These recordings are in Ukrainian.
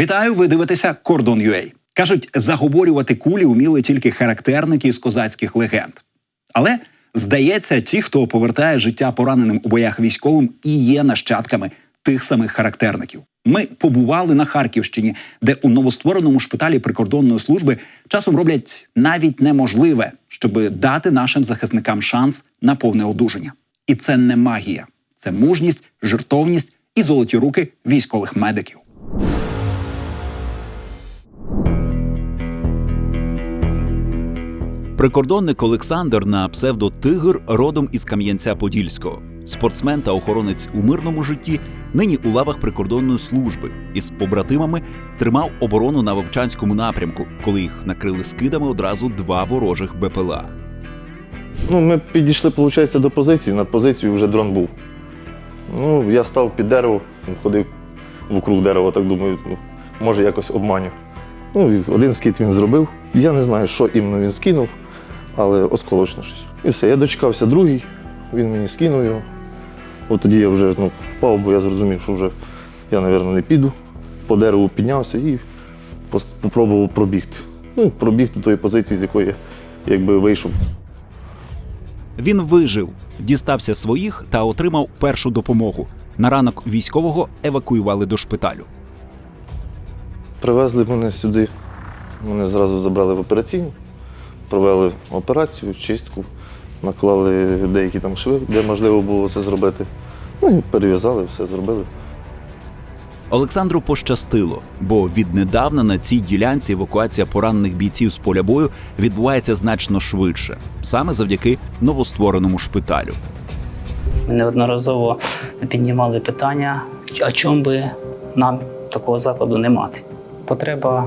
Вітаю! Ви дивитеся Кордон UA. Кажуть, заговорювати кулі уміли тільки характерники з козацьких легенд. Але здається, ті, хто повертає життя пораненим у боях військовим, і є нащадками тих самих характерників. Ми побували на Харківщині, де у новоствореному шпиталі прикордонної служби часом роблять навіть неможливе, щоб дати нашим захисникам шанс на повне одужання. І це не магія, це мужність, жертовність і золоті руки військових медиків. Прикордонник Олександр на псевдо Тигр родом із Кам'янця-Подільського. Спортсмен та охоронець у мирному житті нині у лавах прикордонної служби із побратимами тримав оборону на Вовчанському напрямку, коли їх накрили скидами одразу два ворожих БПЛА. Ну, ми підійшли, виходить, до позиції. Над позицією вже дрон був. Ну, я став під дерево, ходив вокруг дерева, так думаю, ну, може якось обманю. Ну, і один скид він зробив. Я не знаю, що іменно він скинув, але осколочно щось. І все, я дочекався другий, він мені скинув його. От тоді я вже ну, впав, бо я зрозумів, що вже я, мабуть, не піду. По дереву піднявся і попробував пробігти. Ну, пробіг до тої позиції, з якої я якби вийшов. Він вижив, дістався своїх та отримав першу допомогу. На ранок військового евакуювали до шпиталю. Привезли мене сюди, мене зразу забрали в операційну, провели операцію, чистку, наклали деякі там шви, де можливо було це зробити. Ну і перев'язали, все зробили. Олександру пощастило, бо віднедавна на цій ділянці евакуація поранених бійців з поля бою відбувається значно швидше, саме завдяки новоствореному шпиталю. Ми неодноразово піднімали питання, а чому би нам такого закладу не мати. Потреба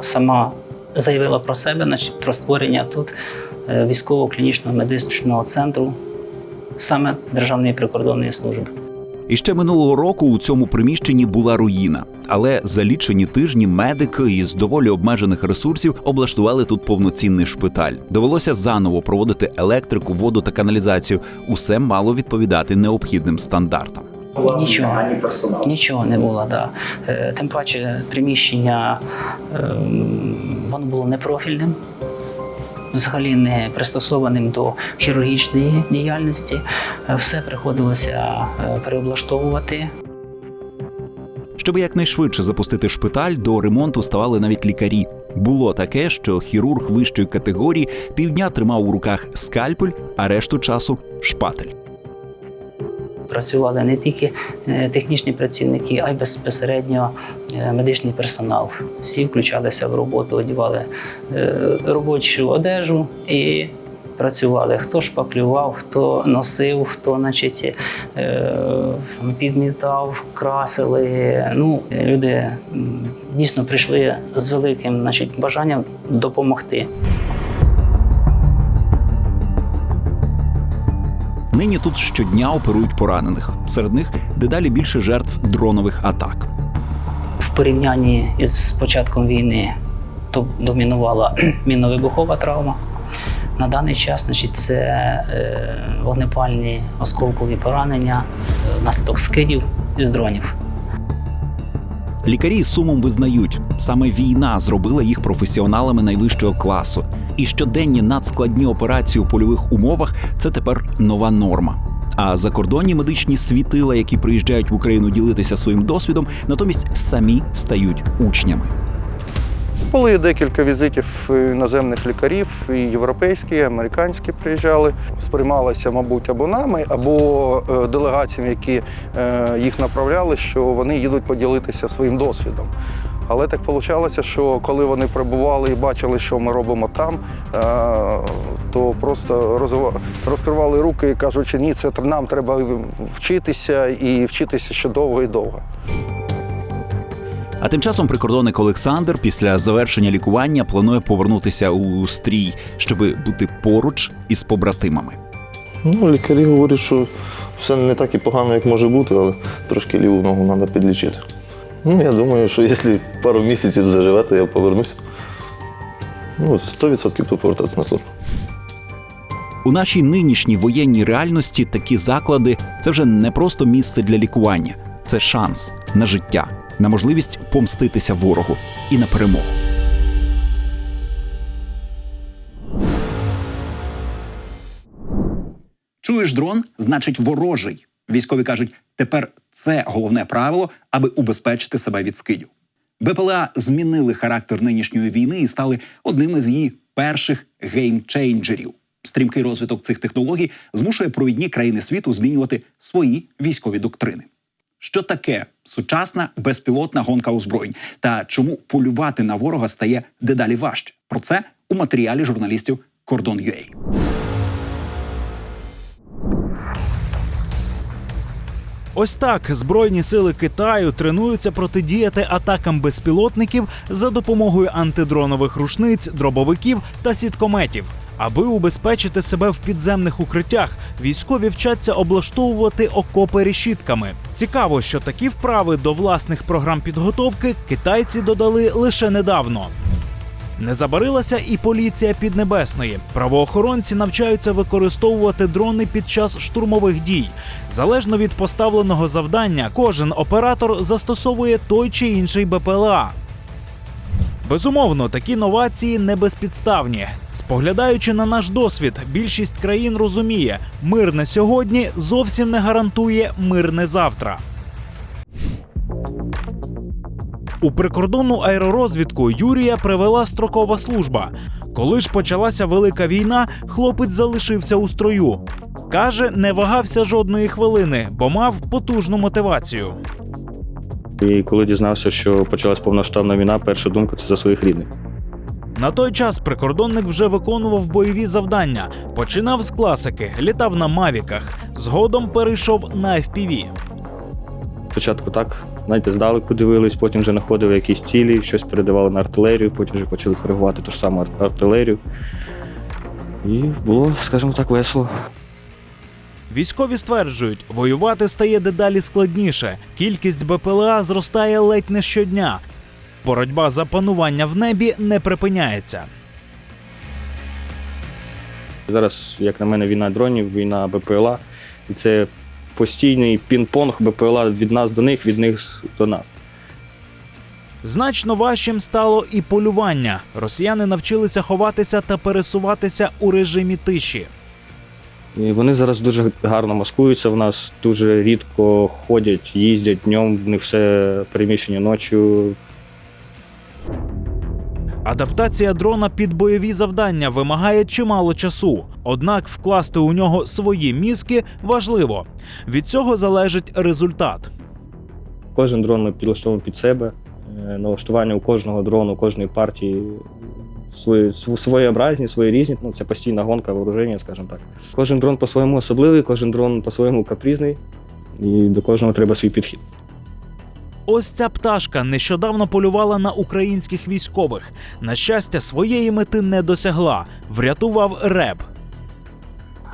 сама заявила про себе, про створення тут е, військово-клінічного медичного центру саме Державної прикордонної служби. І ще минулого року у цьому приміщенні була руїна, але за лічені тижні медики із доволі обмежених ресурсів облаштували тут повноцінний шпиталь. Довелося заново проводити електрику, воду та каналізацію. Усе мало відповідати необхідним стандартам. Нічого, нічого не було. Да. Е, Тим паче приміщення ем, воно було непрофільним, взагалі не пристосованим до хірургічної діяльності. Е, Все приходилося е, переоблаштовувати. Щоб якнайшвидше запустити шпиталь, до ремонту ставали навіть лікарі. Було таке, що хірург вищої категорії півдня тримав у руках скальпель, а решту часу шпатель. Працювали не тільки е, технічні працівники, а й безпосередньо е, медичний персонал. Всі включалися в роботу, одягали е, робочу одежу і працювали. Хто шпаклював, хто носив, хто значить, підмітав, красили. Ну, люди дійсно прийшли з великим значить, бажанням допомогти. Нині тут щодня оперують поранених. Серед них дедалі більше жертв дронових атак. в порівнянні із початком війни то домінувала мінно-вибухова травма. На даний час значить, це е, вогнепальні осколкові поранення е, внаслідок скидів із дронів. Лікарі з сумом визнають, саме війна зробила їх професіоналами найвищого класу. І щоденні надскладні операції у польових умовах це тепер нова норма. А закордонні медичні світила, які приїжджають в Україну ділитися своїм досвідом, натомість самі стають учнями. Були декілька візитів іноземних лікарів, і європейські, і американські приїжджали. Сприймалося, мабуть, або нами, або е, делегаціями, які е, їх направляли, що вони їдуть поділитися своїм досвідом. Але так вийшло, що коли вони прибували і бачили, що ми робимо там, е, то просто розкривали руки кажучи, ні, це нам треба вчитися і вчитися ще довго і довго. А тим часом прикордонник Олександр після завершення лікування планує повернутися у стрій, щоб бути поруч із побратимами. Ну, лікарі говорять, що все не так і погано, як може бути, але трошки ліву ногу треба підлічити. Ну, я думаю, що якщо пару місяців заживе, то я повернуся. Ну, 100% тут повертатися на службу. У нашій нинішній воєнній реальності такі заклади це вже не просто місце для лікування, це шанс на життя. На можливість помститися ворогу і на перемогу. Чуєш дрон, значить ворожий. Військові кажуть, тепер це головне правило, аби убезпечити себе від скидів. БПЛА змінили характер нинішньої війни і стали одним із її перших геймчейнджерів. Стрімкий розвиток цих технологій змушує провідні країни світу змінювати свої військові доктрини. Що таке сучасна безпілотна гонка озброєнь та чому полювати на ворога стає дедалі важче? Про це у матеріалі журналістів Кордон Кордон.ua. Ось так збройні сили Китаю тренуються протидіяти атакам безпілотників за допомогою антидронових рушниць, дробовиків та сіткометів. Аби убезпечити себе в підземних укриттях, військові вчаться облаштовувати окопи решітками. Цікаво, що такі вправи до власних програм підготовки китайці додали лише недавно. Не забарилася і поліція Піднебесної. Правоохоронці навчаються використовувати дрони під час штурмових дій. Залежно від поставленого завдання, кожен оператор застосовує той чи інший БПЛА. Безумовно, такі новації не безпідставні. Споглядаючи на наш досвід, більшість країн розуміє, мирне сьогодні зовсім не гарантує мирне завтра. У прикордонну аеророзвідку Юрія привела строкова служба. Коли ж почалася велика війна, хлопець залишився у строю. Каже, не вагався жодної хвилини, бо мав потужну мотивацію. І коли дізнався, що почалась повноштабна війна, перша думка це за своїх рідних. На той час прикордонник вже виконував бойові завдання. Починав з класики, літав на мавіках. Згодом перейшов на FPV. Спочатку так, знаєте, здалеку дивились, потім вже знаходили якісь цілі, щось передавали на артилерію, потім вже почали коригувати ту ж саму артилерію. І було, скажімо так, весело. Військові стверджують, воювати стає дедалі складніше. Кількість БПЛА зростає ледь не щодня. Боротьба за панування в небі не припиняється. Зараз, як на мене, війна дронів, війна БПЛА. І це постійний пінг-понг БПЛА від нас до них, від них до нас. Значно важчим стало і полювання. Росіяни навчилися ховатися та пересуватися у режимі тиші. І вони зараз дуже гарно маскуються в нас, дуже рідко ходять, їздять днем, в них все переміщення ночі. Адаптація дрона під бойові завдання вимагає чимало часу. Однак вкласти у нього свої мізки важливо. Від цього залежить результат. Кожен дрон ми підлаштовуємо під себе. Е, Налаштування у кожного дрону, у кожної партії свої, своєобразні, свої різні. Ну, це постійна гонка вооруження, скажімо так. Кожен дрон по-своєму особливий, кожен дрон по-своєму капризний, і до кожного треба свій підхід. Ось ця пташка нещодавно полювала на українських військових. На щастя, своєї мети не досягла. Врятував реп.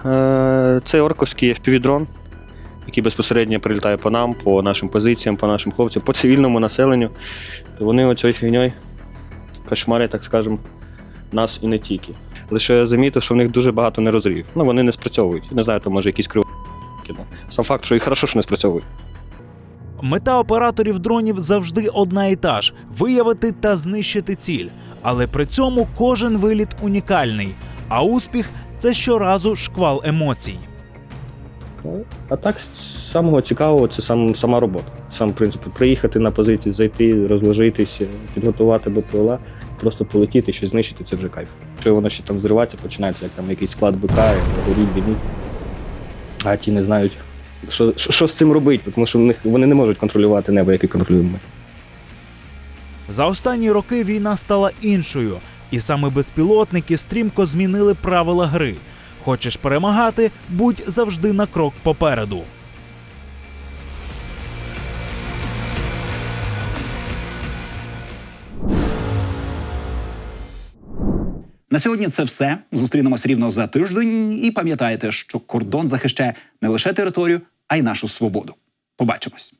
Е, Це орковський FPV-дрон, який безпосередньо прилітає по нам, по нашим позиціям, по нашим хлопцям, по цивільному населенню. То вони оцією фігньою кошмарять, так скажемо, нас і не тільки. Лише я замітив, що в них дуже багато нерозрів. Ну, вони не спрацьовують. Не знаю, то може якісь криво. Сам факт, що і хорошо, що не спрацьовують. Мета операторів дронів завжди одна і та ж виявити та знищити ціль. Але при цьому кожен виліт унікальний. А успіх це щоразу шквал емоцій. А так, самого цікавого це сам, сама робота. Сам принцип приїхати на позиції, зайти, розложитися, підготувати БПЛА, просто полетіти, щось знищити це вже кайф. Якщо воно ще там взривається, починається як там якийсь склад БК, горіть, бідні. А ті не знають, що, що з цим робити, тому що в них, вони не можуть контролювати небо, яке контролюємо ми. За останні роки війна стала іншою, і саме безпілотники стрімко змінили правила гри. Хочеш перемагати, будь завжди на крок попереду. На сьогодні це все. Зустрінемось рівно за тиждень. І пам'ятайте, що кордон захищає не лише територію, а й нашу свободу. Побачимось.